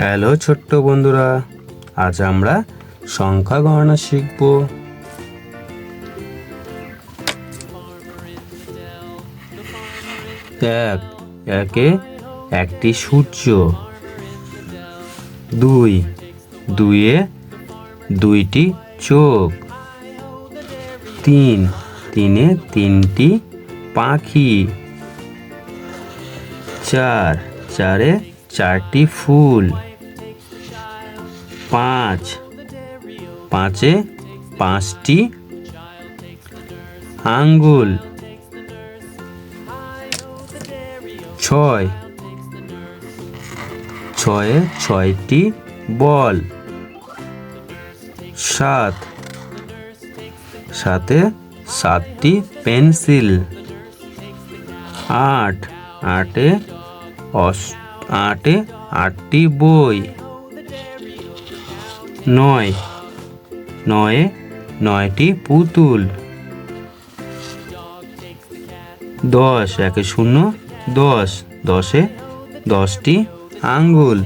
Hello ছোট্ট বন্ধুরা, আজ আমরা সংখ্যা গণনা শিখব। এক, একে একটি সূর্য। দুই, দুইয়ে দুইটি চোখ। তিন, তিনে তিনটি পাখি। চার, চারে চারটি ফুল। পাঁচ। পাঁচে পাঁচটি আঙ্গুল। ছয়। ছয়ে ছয়টি বল। সাত। সাথে সাতটি পেন্সিল। আট। আটে অস আটে আটটি বই। নয়। নয়ে নয়টি পুতুল। দশ একে শূন্য দশ। দশে দশটি আঙ্গুল।